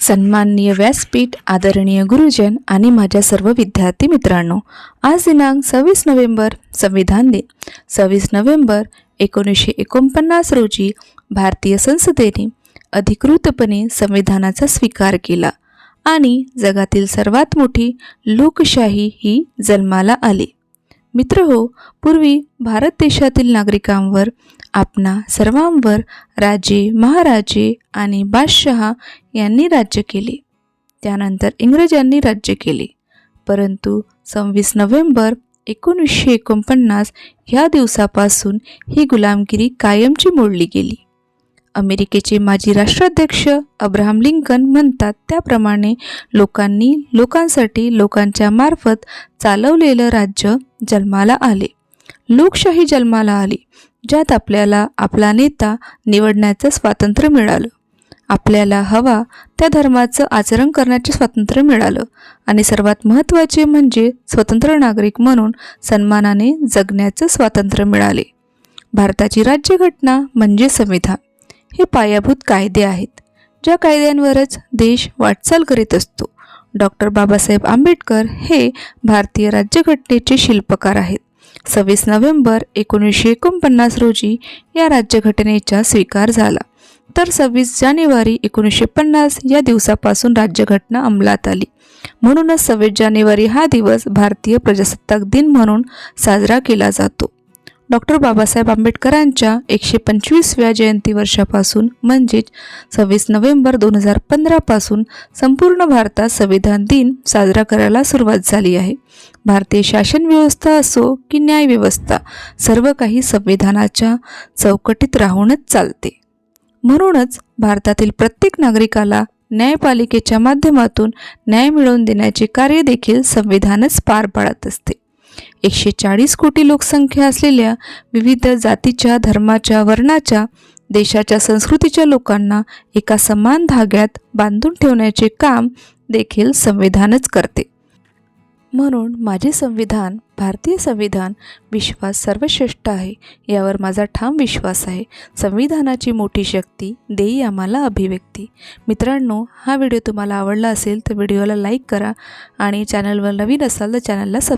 सन्माननीय व्यासपीठ आदरणीय गुरुजन आणि माझ्या सर्व विद्यार्थी मित्रांनो आज दिनांक सव्वीस नोव्हेंबर संविधान दिन. सव्वीस नोव्हेंबर एकोणीसशे एकोणपन्नास रोजी भारतीय संसदेने अधिकृतपणे संविधानाचा स्वीकार केला आणि जगातील सर्वात मोठी लोकशाही ही जन्माला आली. मित्र हो पूर्वी भारत देशातील नागरिकांवर आपणा सर्वांवर राजे महाराजे आणि बादशहा यांनी राज्य केले. त्यानंतर इंग्रजांनी राज्य केले. परंतु सव्वीस नोव्हेंबर एकोणीसशे एकोणपन्नास ह्या दिवसापासून ही गुलामगिरी कायमची मोडली गेली. अमेरिकेचे माजी राष्ट्राध्यक्ष अब्राहम लिंकन म्हणतात त्याप्रमाणे लोकांनी लोकांसाठी लोकांच्या मार्फत चालवलेलं राज्य जन्माला आले. लोकशाही जन्माला आली ज्यात आपल्याला आपला नेता निवडण्याचं स्वातंत्र्य मिळालं. आपल्याला हवा त्या धर्माचं आचरण करण्याचे स्वातंत्र्य मिळालं आणि सर्वात महत्त्वाचे म्हणजे स्वतंत्र नागरिक म्हणून सन्मानाने जगण्याचं स्वातंत्र्य मिळाले. भारताची राज्यघटना म्हणजे संविधान. हे पायाभूत कायदे आहेत ज्या कायद्यांवरच देश वाटचाल करीत असतो. डॉक्टर बाबासाहेब आंबेडकर हे भारतीय राज्यघटनेचे शिल्पकार आहेत. सव्वीस नोव्हेंबर एकोणीसशे एकोणपन्नास रोजी या राज्यघटनेचा स्वीकार झाला. तर सव्वीस जानेवारी एकोणीसशे पन्नास या दिवसापासून राज्यघटना अंमलात आली. म्हणूनच सव्वीस जानेवारी हा दिवस भारतीय प्रजासत्ताक दिन म्हणून साजरा केला जातो. डॉक्टर बाबासाहेब आंबेडकरांच्या एकशे पंचवीसव्या जयंती वर्षापासून म्हणजेच सव्वीस नोव्हेंबर दोन हजार पंधरापासून संपूर्ण भारतात संविधान दिन साजरा करायला सुरुवात झाली आहे. भारतीय शासन व्यवस्था असो की न्यायव्यवस्था सर्व काही संविधानाच्या चौकटीत राहूनच चालते. म्हणूनच भारतातील प्रत्येक नागरिकाला न्यायपालिकेच्या माध्यमातून न्याय मिळवून देण्याचे कार्य देखील संविधानच पार पाडत असते. एकशे चाळीस कोटी लोकसंख्या असलेल्या विविध जातीच्या धर्माच्या वर्णाच्या देशाच्या संस्कृतीच्या लोकांना एका समान धाग्यात बांधून ठेवण्याचे काम देखील संविधानच करते. म्हणून माझे संविधान भारतीय संविधान विश्वास सर्वश्रेष्ठ आहे यावर माझा ठाम विश्वास आहे. संविधानाची मोठी शक्ती देई आम्हाला अभिव्यक्ती. मित्रांनो हा व्हिडिओ तुम्हाला आवडला असेल तर व्हिडिओला लाईक करा आणि चॅनलवर नवीन असाल तर चॅनलला सब